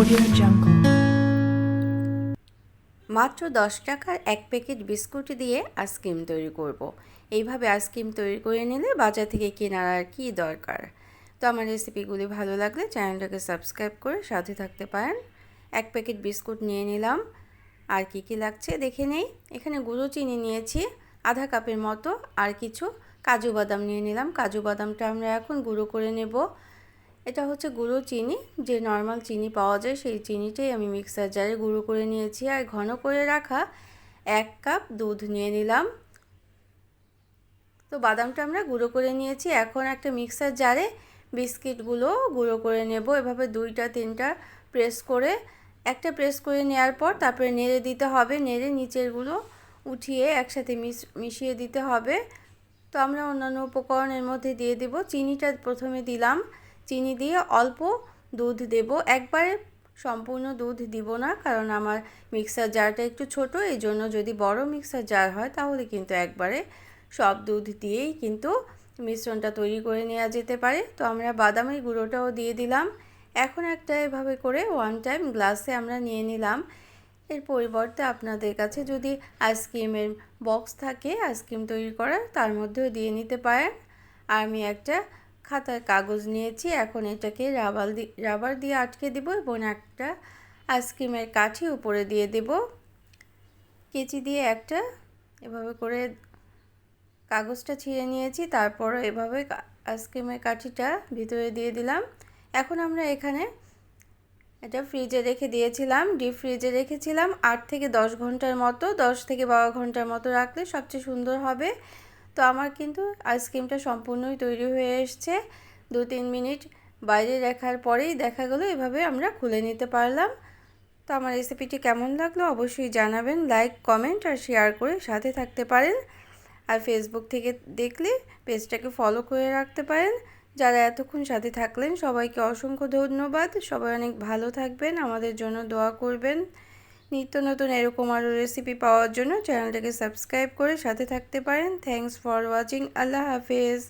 Audio মাত্র দশ টাকার এক প্যাকেট বিস্কুট দিয়ে আইসক্রিম তৈরি করব। এইভাবে আইসক্রিম তৈরি করে নিলে বাজার থেকে কেনার আর কী দরকার। তো আমার রেসিপিগুলি ভালো লাগলে চ্যানেলটাকে সাবস্ক্রাইব করে সাথে থাকতে পারেন। এক প্যাকেট বিস্কুট নিয়ে নিলাম। আর কি কি লাগছে দেখে নেই। এখানে গুঁড়ো চিনি নিয়েছি, আধা কাপের মতো। আর কিছু কাজু বাদাম নিয়ে নিলাম। কাজু বাদামটা আমরা এখন গুঁড়ো করে নেব। এটা হচ্ছে গুঁড়ো চিনি, যে নর্মাল চিনি পাওয়া যায় সেই চিনিটাই আমি মিক্সার জারে গুঁড়ো করে নিয়েছি। আর ঘন করে রাখা এক কাপ দুধ নিয়ে নিলাম। তো বাদামটা আমরা গুঁড়ো করে নিয়েছি। এখন একটা মিক্সার জারে বিস্কিটগুলো গুঁড়ো করে নেব। এভাবে দুইটা, তিনটা প্রেস করে, একটা প্রেস করে নেওয়ার পর তারপরে নেড়ে দিতে হবে। নেড়ে নিচেরগুলো উঠিয়ে একসাথে মিশিয়ে দিতে হবে। তো আমরা অন্যান্য উপকরণের মধ্যে দিয়ে দেব। চিনিটা প্রথমে দিলাম। চিনি দিয়ে অল্প দুধ দেব। একবারে সম্পূর্ণ দুধ দিব না, কারণ আমার মিক্সার জারটা একটু ছোট এই জন্য যদি বড় মিক্সার জার হয়, তাহলে কিন্তু একবারে সব দুধ দিয়েই কিন্তু মিশ্রণটা তৈরি করে নেওয়া যেতে পারে। তো আমরা বাদামের গুঁড়োটাও দিয়ে দিলাম। এখন একটা এভাবে করে ওয়ান টাইম গ্লাসে আমরা নিয়ে নিলাম। এর পরিবর্তে আপনাদের কাছে যদি আইসক্রিমের বক্স থাকে, আইসক্রিম তৈরি করার, তার মধ্যেও দিয়ে নিতে পারেন। আর আমি একটা খাতার কাগজ নিয়েছি, এখন এটাকে রাবার দিয়ে রাবার দিয়ে আটকে দেব এবং একটা আইসক্রিমের কাঠি উপরে দিয়ে দেব। কেচি দিয়ে একটা এভাবে করে কাগজটা ছিঁড়ে নিয়েছি, তারপর এভাবে আইসক্রিমের কাঠিটা ভিতরে দিয়ে দিলাম। এখন আমরা এখানে এটা ফ্রিজে রেখে দিয়েছিলাম, ডিপ ফ্রিজে রেখেছিলাম। আট থেকে দশ ঘণ্টার মতো, দশ থেকে বারো ঘণ্টার মতো রাখলে সবচেয়ে সুন্দর হবে। তো আমার কিন্তু আইসক্রিমটা সম্পূর্ণই তৈরি হয়ে এসছে। দু তিন মিনিট বাইরে রাখার পরেই দেখা গেলো এভাবে আমরা খুলে নিতে পারলাম। তো আমার রেসিপিটি কেমন লাগল অবশ্যই জানাবেন, লাইক, কমেন্ট আর শেয়ার করে সাথে থাকতে পারেন। আর ফেসবুক থেকে দেখলে পেজটাকে ফলো করে রাখতে পারেন। যারা এতক্ষণ সাথে থাকলেন সবাইকে অসংখ্য ধন্যবাদ। সবাই অনেক ভালো থাকবেন, আমাদের জন্য দোয়া করবেন। নিত্য নতুন এরকম আরও রেসিপি পাওয়ার জন্য চ্যানেলটাকে সাবস্ক্রাইব করে সাথে থাকতে পারেন। থ্যাংকস ফর ওয়াচিং আল্লাহ হাফেজ।